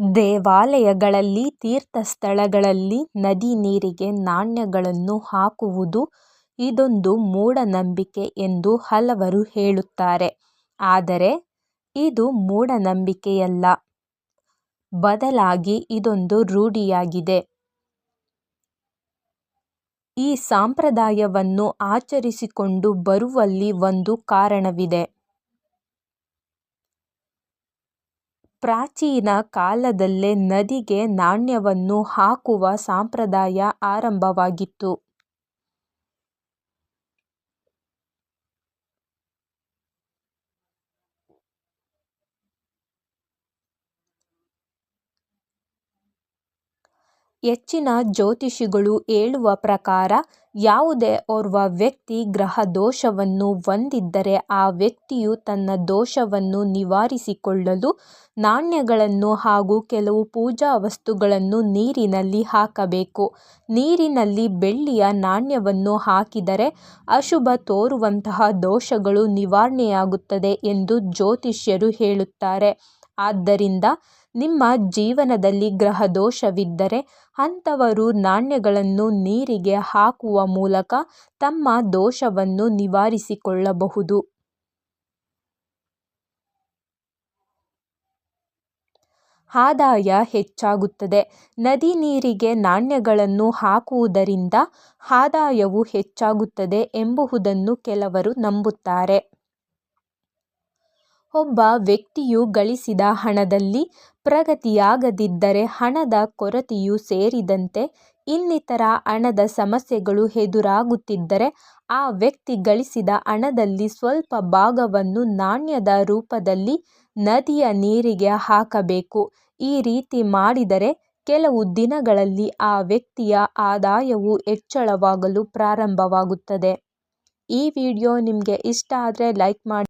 ದೇವಾಲಯಗಳಲ್ಲಿ, ತೀರ್ಥಸ್ಥಳಗಳಲ್ಲಿ ನದಿ ನೀರಿಗೆ ನಾಣ್ಯಗಳನ್ನು ಹಾಕುವುದು ಇದೊಂದು ಮೂಢನಂಬಿಕೆ ಎಂದು ಹಲವರು ಹೇಳುತ್ತಾರೆ. ಆದರೆ ಇದು ಮೂಢನಂಬಿಕೆಯಲ್ಲ. ಬದಲಾಗಿ ಇದೊಂದು ರೂಢಿಯಾಗಿದೆ. ಈ ಸಂಪ್ರದಾಯವನ್ನು ಆಚರಿಸಿಕೊಂಡು ಬರುವಲ್ಲಿ ಒಂದು ಕಾರಣವಿದೆ. ಪ್ರಾಚೀನ ಕಾಲದಲ್ಲೇ ನದಿಗೆ ನಾಣ್ಯವನ್ನು ಹಾಕುವ ಸಂಪ್ರದಾಯ ಆರಂಭವಾಗಿತ್ತು. ಹೆಚ್ಚಿನ ಜ್ಯೋತಿಷಿಗಳು ಹೇಳುವ ಪ್ರಕಾರ, ಯಾವುದೇ ಓರ್ವ ವ್ಯಕ್ತಿ ಗ್ರಹ ದೋಷವನ್ನು ಹೊಂದಿದ್ದರೆ ಆ ವ್ಯಕ್ತಿಯು ತನ್ನ ದೋಷವನ್ನು ನಿವಾರಿಸಿಕೊಳ್ಳಲು ನಾಣ್ಯಗಳನ್ನು ಹಾಗೂ ಕೆಲವು ಪೂಜಾ ವಸ್ತುಗಳನ್ನು ನೀರಿನಲ್ಲಿ ಹಾಕಬೇಕು. ನೀರಿನಲ್ಲಿ ಬೆಳ್ಳಿಯ ನಾಣ್ಯವನ್ನು ಹಾಕಿದರೆ ಅಶುಭ ತೋರುವಂತಹ ದೋಷಗಳು ನಿವಾರಣೆಯಾಗುತ್ತದೆ ಎಂದು ಜ್ಯೋತಿಷ್ಯರು ಹೇಳುತ್ತಾರೆ. ಆದ್ದರಿಂದ ನಿಮ್ಮ ಜೀವನದಲ್ಲಿ ಗ್ರಹದೋಷವಿದ್ದರೆ ಅಂಥವರು ನಾಣ್ಯಗಳನ್ನು ನೀರಿಗೆ ಹಾಕುವ ಮೂಲಕ ತಮ್ಮ ದೋಷವನ್ನು ನಿವಾರಿಸಿಕೊಳ್ಳಬಹುದು. ಆದಾಯ ಹೆಚ್ಚಾಗುತ್ತದೆ. ನದಿ ನೀರಿಗೆ ನಾಣ್ಯಗಳನ್ನು ಹಾಕುವುದರಿಂದ ಆದಾಯವು ಹೆಚ್ಚಾಗುತ್ತದೆ ಎಂಬುದನ್ನು ಕೆಲವರು ನಂಬುತ್ತಾರೆ. ಒಬ್ಬ ವ್ಯಕ್ತಿಯು ಗಳಿಸಿದ ಹಣದಲ್ಲಿ ಪ್ರಗತಿಯಾಗದಿದ್ದರೆ, ಹಣದ ಕೊರತೆಯೂ ಸೇರಿದಂತೆ ಇನ್ನಿತರ ಹಣದ ಸಮಸ್ಯೆಗಳು ಎದುರಾಗುತ್ತಿದ್ದರೆ ಆ ವ್ಯಕ್ತಿ ಗಳಿಸಿದ ಹಣದಲ್ಲಿ ಸ್ವಲ್ಪ ಭಾಗವನ್ನು ನಾಣ್ಯದ ರೂಪದಲ್ಲಿ ನದಿಯ ನೀರಿಗೆ ಹಾಕಬೇಕು. ಈ ರೀತಿ ಮಾಡಿದರೆ ಕೆಲವು ದಿನಗಳಲ್ಲಿ ಆ ವ್ಯಕ್ತಿಯ ಆದಾಯವು ಹೆಚ್ಚಳವಾಗಲು ಪ್ರಾರಂಭವಾಗುತ್ತದೆ. ಈ ವಿಡಿಯೋ ನಿಮಗೆ ಇಷ್ಟ ಆದರೆ ಲೈಕ್ ಮಾಡಿ.